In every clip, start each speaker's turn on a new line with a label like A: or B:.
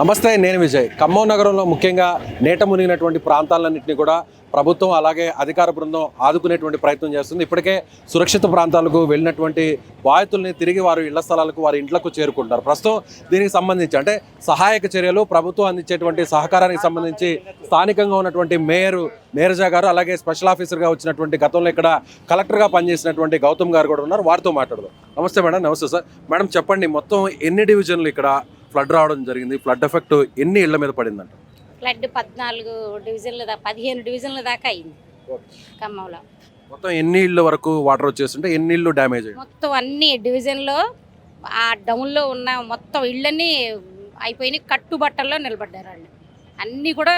A: నమస్తే నేను విజయ్. ఖమ్మం నగరంలో ముఖ్యంగా నేట మునిగినటువంటి ప్రాంతాలన్నింటినీ కూడా ప్రభుత్వం అలాగే అధికార బృందం ఆదుకునేటువంటి ప్రయత్నం చేస్తుంది. ఇప్పటికే సురక్షిత ప్రాంతాలకు వెళ్ళినటువంటి బాధితుల్ని తిరిగి వారు ఇళ్ళ స్థలాలకు వారి ఇంట్లకు చేరుకుంటారు ప్రస్తుతం దీనికి సంబంధించి అంటే సహాయక చర్యలు ప్రభుత్వం అందించేటువంటి సహకారానికి సంబంధించి స్థానికంగా ఉన్నటువంటి మేయర్ నీరజ గారు అలాగే స్పెషల్ ఆఫీసర్గా వచ్చినటువంటి గతంలో ఇక్కడ కలెక్టర్గా పనిచేసినటువంటి గౌతమ్ గారు కూడా ఉన్నారు. వారితో మాట్లాడదాం. నమస్తే మేడం నమస్తే సార్. మేడం చెప్పండి మొత్తం ఎన్ని డివిజన్లు ఇక్కడ? ఫ్లడ్ రావడం జరిగింది. ఫ్లడ్ ఎఫెక్ట్ ఎన్ని ఇళ్ళ మీద పడిందంట?
B: ఫ్లడ్ పద్నాలుగు డివిజన్ల దా పదిహేను డివిజన్ల దాకా అయింది. ఖమ్మంలో.
A: మొత్తం ఎన్ని ఇళ్ళు వరకు వాటర్ వచ్చేస్తుంటే ఎన్ని ఇళ్ళు డ్యామేజ్
B: మొత్తం అన్ని డివిజన్లో ఆ డౌన్లో ఉన్న మొత్తం ఇళ్ళన్నీ అయిపోయినాయి. కట్టుబట్టల్లో నిలబడ్డారు వాళ్ళు. అన్నీ కూడా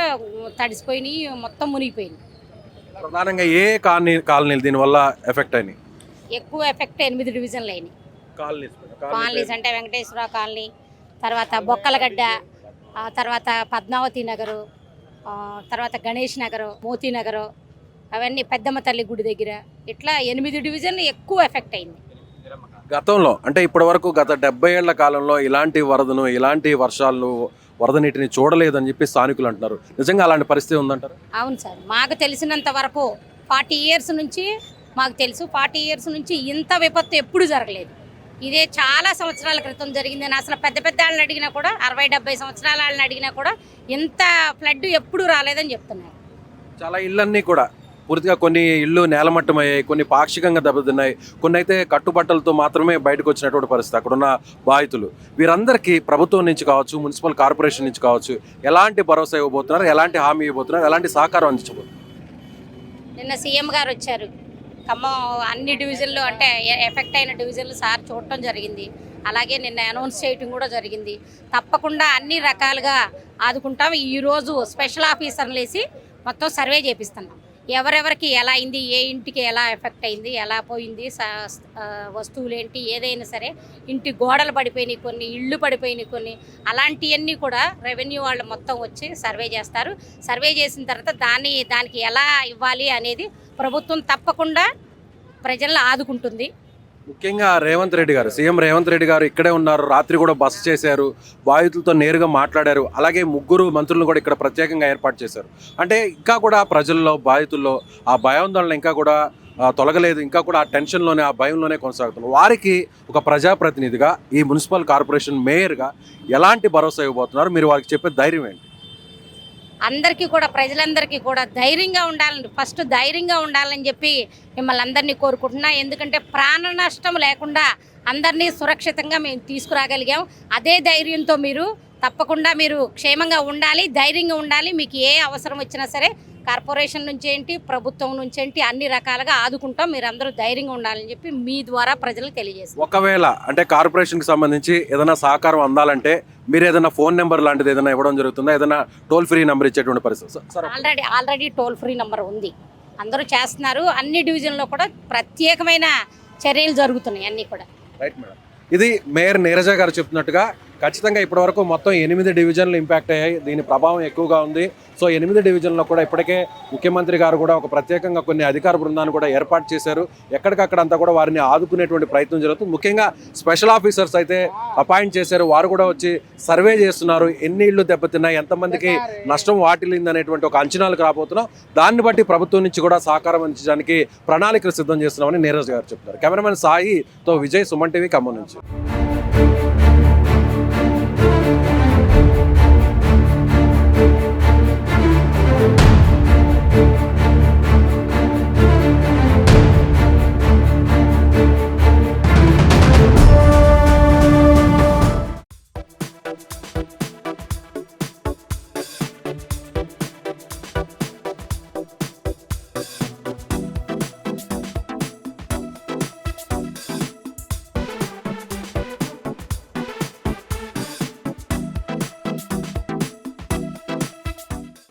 B: తడిసిపోయినాయి మొత్తం మునిగిపోయినాయి.
A: ప్రధానంగా ఏ కాలనీ కాలనీలు దీనివల్ల ఎఫెక్ట్ అయినాయి?
B: ఎక్కువ ఎఫెక్ట్ ఎనిమిది డివిజన్లు అయినాయి.
A: కాలనీస్
B: అంటే వెంకటేశ్వర కాలనీ తర్వాత బొక్కలగడ్డ తర్వాత పద్మావతి నగరు తర్వాత గణేష్ నగరు మోతీ నగరు అవన్నీ పెద్దమ్మ తల్లి గుడి దగ్గర ఇట్లా ఎనిమిది డివిజన్లు ఎక్కువ ఎఫెక్ట్ అయింది.
A: గతంలో అంటే ఇప్పటి వరకు గత డెబ్బై ఏళ్ళ కాలంలో ఇలాంటి వరదను ఇలాంటి వర్షాలను వరద నీటిని చూడలేదని చెప్పి స్థానికులు అంటున్నారు. నిజంగా అలాంటి పరిస్థితి ఉందంటారు?
B: అవును సార్. మాకు తెలిసినంత వరకు ఫార్టీ ఇయర్స్ నుంచి మాకు తెలుసు ఫార్టీ ఇయర్స్ నుంచి ఇంత విపత్తు ఎప్పుడు జరగలేదు. ఇదే చాలా సంవత్సరాల క్రితం జరిగిందని అసలు పెద్ద పెద్ద వాళ్ళని అడిగినా కూడా అరవై డెబ్బై సంవత్సరాల వాళ్ళని అడిగినా కూడా ఇంత ఫ్లడ్ ఎప్పుడు రాలేదని చెప్తున్నారు.
A: చాలా ఇళ్ళన్నీ కూడా పూర్తిగా కొన్ని ఇళ్ళు నేలమట్టమయ్యాయి కొన్ని పాక్షికంగా దెబ్బతిన్నాయి. కొన్ని అయితే కట్టుబట్టలతో మాత్రమే బయటకు వచ్చినటువంటి పరిస్థితి అక్కడున్న బాధితులు. వీరందరికీ ప్రభుత్వం నుంచి కావచ్చు మున్సిపల్ కార్పొరేషన్ నుంచి కావచ్చు ఎలాంటి భరోసా ఇవ్వబోతున్నారు ఎలాంటి హామీ ఇవ్వబోతున్నారు ఎలాంటి సహకారం అందించబోతున్నారు?
B: నిన్న సీఎం గారు వచ్చారు. ఖమ్మం అన్ని డివిజన్లు అంటే ఎఫెక్ట్ అయిన డివిజన్లు సార్ చూడటం జరిగింది. అలాగే నిన్న అనౌన్స్ చేయటం కూడా జరిగింది. తప్పకుండా అన్ని రకాలుగా ఆదుకుంటాం. ఈరోజు స్పెషల్ ఆఫీసర్లు వేసి మొత్తం సర్వే చేపిస్తున్నాం. ఎవరెవరికి ఎలా అయింది ఏ ఇంటికి ఎలా ఎఫెక్ట్ అయింది ఎలా పోయింది స- వస్తువులు ఏంటి ఏదైనా సరే ఇంటి గోడలు పడిపోయినాయి కొన్ని ఇళ్ళు పడిపోయినాయి కొన్ని అలాంటివన్నీ కూడా రెవెన్యూ వాళ్ళు మొత్తం వచ్చి సర్వే చేస్తారు. సర్వే చేసిన తర్వాత దాన్ని దానికి ఎలా ఇవ్వాలి అనేది ప్రభుత్వం తప్పకుండా ప్రజలను ఆదుకుంటుంది.
A: ముఖ్యంగా రేవంత్ రెడ్డి గారు సీఎం రేవంత్ రెడ్డి గారు ఇక్కడే ఉన్నారు రాత్రి కూడా బస చేశారు బాధితులతో నేరుగా మాట్లాడారు అలాగే ముగ్గురు మంత్రులను కూడా ఇక్కడ ప్రత్యేకంగా ఏర్పాటు చేశారు. అంటే ఇంకా కూడా ప్రజల్లో బాధితుల్లో ఆ భయాందోళన ఇంకా కూడా తొలగలేదు ఇంకా కూడా ఆ టెన్షన్లోనే ఆ భయంలోనే కొనసాగుతున్నారు. వారికి ఒక ప్రజాప్రతినిధిగా ఈ మున్సిపల్ కార్పొరేషన్ మేయర్గా ఎలాంటి భరోసా ఇవ్వబోతున్నారు? మీరు వారికి చెప్పే ధైర్యం ఏంటి?
B: అందరికీ కూడా ప్రజలందరికీ కూడా ధైర్యంగా ఉండాలని ఫస్ట్ ధైర్యంగా ఉండాలని చెప్పి మిమ్మల్ని అందరినీ కోరుకుంటున్నా. ఎందుకంటే ప్రాణ నష్టం లేకుండా అందరినీ సురక్షితంగా మేము తీసుకురాగలిగాం. అదే ధైర్యంతో మీరు తప్పకుండా మీరు క్షేమంగా ఉండాలి ధైర్యంగా ఉండాలి. మీకు ఏ అవసరం వచ్చినా సరే కార్పొరేషన్ నుంచి ఏంటి ప్రభుత్వం నుంచి ఏంటి అన్ని రకాలుగా ఆదుకుంటాం. మీరు అందరూ ధైర్యంగా ఉండాలని చెప్పి మీ ద్వారా ప్రజలకు తెలియజేస్తాం
A: ఒకవేళ అంటే కార్పొరేషన్కి సంబంధించి ఏదైనా సహకారం అందాలంటే మీరు ఏదైనా ఫోన్ నెంబర్ లాంటిది ఏదైనా ఇవ్వడం జరుగుతుందా? ఏదైనా టోల్ ఫ్రీ నెంబర్ ఇచ్చేటువంటి పరిస్థితి.
B: Already already toll free number ఉంది. అందరూ చేస్తున్నారు. అన్ని డివిజన్లో కూడా ప్రత్యేకమైన చర్యలు జరుగుతున్నాయి అన్నీ కూడా.
A: Right madam. ఇది మేయర్ నీరజ గారు చెప్తున్నట్టుగా ఖచ్చితంగా ఇప్పటివరకు మొత్తం ఎనిమిది డివిజన్లు ఇంపాక్ట్ అయ్యాయి. దీని ప్రభావం ఎక్కువగా ఉంది. సో ఎనిమిది డివిజన్లో కూడా ఇప్పటికే ముఖ్యమంత్రి గారు కూడా ఒక ప్రత్యేకంగా కొన్ని అధికార బృందాన్ని కూడా ఏర్పాటు చేశారు. ఎక్కడికక్కడ అంతా కూడా వారిని ఆదుకునేటువంటి ప్రయత్నం జరుగుతుంది. ముఖ్యంగా స్పెషల్ ఆఫీసర్స్ అయితే అపాయింట్ చేశారు. వారు కూడా వచ్చి సర్వే చేస్తున్నారు. ఎన్ని ఇళ్ళు దెబ్బతిన్నాయి ఎంతమందికి నష్టం వాటిల్లింది అనేటువంటి ఒక అంచనాలకు రాబోతున్నాం. దాన్ని బట్టి ప్రభుత్వం నుంచి కూడా సహకారం అందించడానికి ప్రణాళికలు సిద్ధం చేస్తున్నామని నీరజ్ గారు చెప్తున్నారు. కెమెరామెన్ సాయితో విజయ్ సుమన్ టీవీ ఖమ్మం నుంచి.